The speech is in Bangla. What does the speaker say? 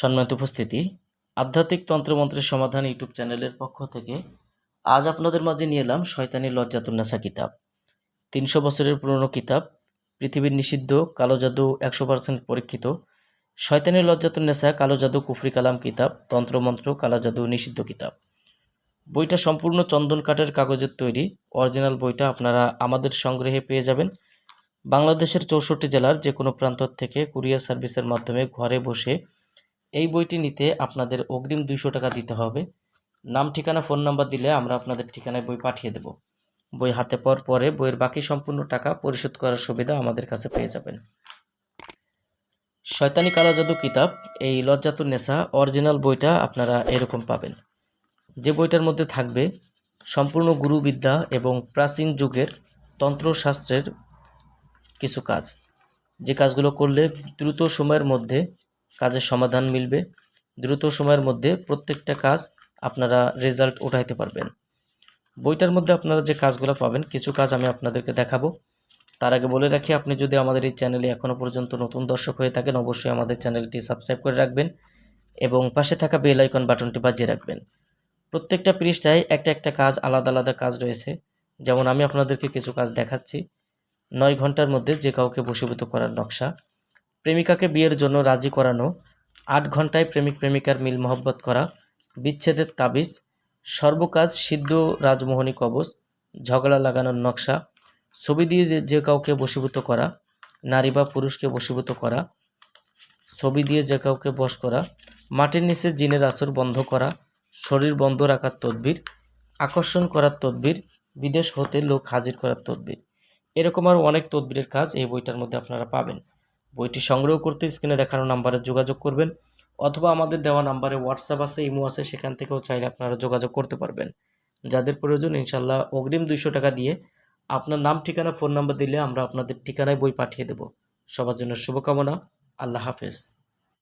সম্মানিত উপস্থিতি। আধ্যাত্মিক তন্ত্রমন্ত্রের সমাধান ইউটিউব চ্যানেলের পক্ষ থেকে আজ আপনাদের মাঝে নিয়ে এলাম শয়তানি লজ্জাতুন্নাসা কিতাব। তিনশো বছরের পুরনো কিতাব, পৃথিবীর নিষিদ্ধ কালো জাদু একশো পার্সেন্ট পরীক্ষিত শয়তানি লজ্জাতুন্নেসা কালো জাদু কুফরি কালাম কিতাব, তন্ত্রমন্ত্র কালো জাদু নিষিদ্ধ কিতাব। বইটা সম্পূর্ণ চন্দন কাঠের কাগজের তৈরি, অরিজিনাল বইটা আপনারা আমাদের সংগ্রহে পেয়ে যাবেন। বাংলাদেশের চৌষট্টি জেলার যে কোনো প্রান্ত থেকে কুরিয়ার সার্ভিসের মাধ্যমে ঘরে বসে এই বইটি নিতে আপনাদের অগ্রিম দুইশো টাকা দিতে হবে। নাম, ঠিকানা, ফোন নাম্বার দিলে আমরা আপনাদের ঠিকানায় বই পাঠিয়ে দেব। বই হাতে পাওয়ার পরে বইয়ের বাকি সম্পূর্ণ টাকা পরিশোধ করার সুবিধা আমাদের কাছে পেয়ে যাবেন। শয়তানি কালো জাদু কিতাব, এই লজ্জাতুর নেশা অরিজিনাল বইটা আপনারা এরকম পাবেন। যে বইটার মধ্যে থাকবে সম্পূর্ণ গুরুবিদ্যা এবং প্রাচীন যুগের তন্ত্রশাস্ত্রের কিছু কাজ। যে কাজগুলো করলে দ্রুত সময়ের মধ্যে কাজের সমাধান মিলবে। দ্রুত সময়ের মধ্যে প্রত্যেকটা কাজ আপনারা রেজাল্ট উঠাইতে পারবেন। বইটার মধ্যে আপনারা যে কাজগুলো পাবেন, কিছু কাজ আমি আপনাদেরকে দেখাবো। তার আগে বলে রাখি, আপনি যদি আমাদের এই চ্যানেলে এখনও পর্যন্ত নতুন দর্শক হয়ে থাকেন, অবশ্যই আমাদের চ্যানেলটি সাবস্ক্রাইব করে রাখবেন এবং পাশে থাকা বেল আইকন বাটনটি বাজিয়ে রাখবেন। প্রত্যেকটা পৃষ্ঠায় একটা একটা কাজ, আলাদা আলাদা কাজ রয়েছে। যেমন আমি আপনাদেরকে কিছু কাজ দেখাচ্ছি। নয় ঘণ্টার মধ্যে যে কাউকে বশীভূত করার নকশা। প্রেমিকাকে বিয়ের জন্য রাজি করানো, আট ঘন্টায় প্রেমিক প্রেমিকার মিল মহব্বত করা, বিচ্ছেদের তাবিজ, সর্বকাজ, সিদ্ধ রাজমোহনী কবচ, ঝগড়া লাগানোর নকশা, ছবি দিয়ে যে কাউকে বশীভূত করা, নারী বা পুরুষকে বশীভূত করা, ছবি দিয়ে যে কাউকে বশ করা, মাটির নিচে জিনের আসর বন্ধ করা, শরীর বন্ধ রাখার তদবির, আকর্ষণ করার তদবির, বিদেশ হতে লোক হাজির করার তদবির। এরকম আরও অনেক তদবিরের কাজ এই বইটার মধ্যে আপনারা পাবেন। বইটি সংগ্রহ করতে স্ক্রিনে দেখানো নাম্বারে যোগাযোগ করবেন, অথবা আমাদের দেওয়া নাম্বারে হোয়াটসঅ্যাপ আছে ইমো আছে, সেখান থেকেও চাইলে আপনারা যোগাযোগ করতে পারবেন। যাদের প্রয়োজন ইনশাল্লাহ অগ্রিম দুইশো টাকা দিয়ে আপনার নাম, ঠিকানা, ফোন নাম্বার দিলে আমরা আপনাদের ঠিকানায় বই পাঠিয়ে দেব। সবার জন্য শুভকামনা, আল্লাহ হাফেজ।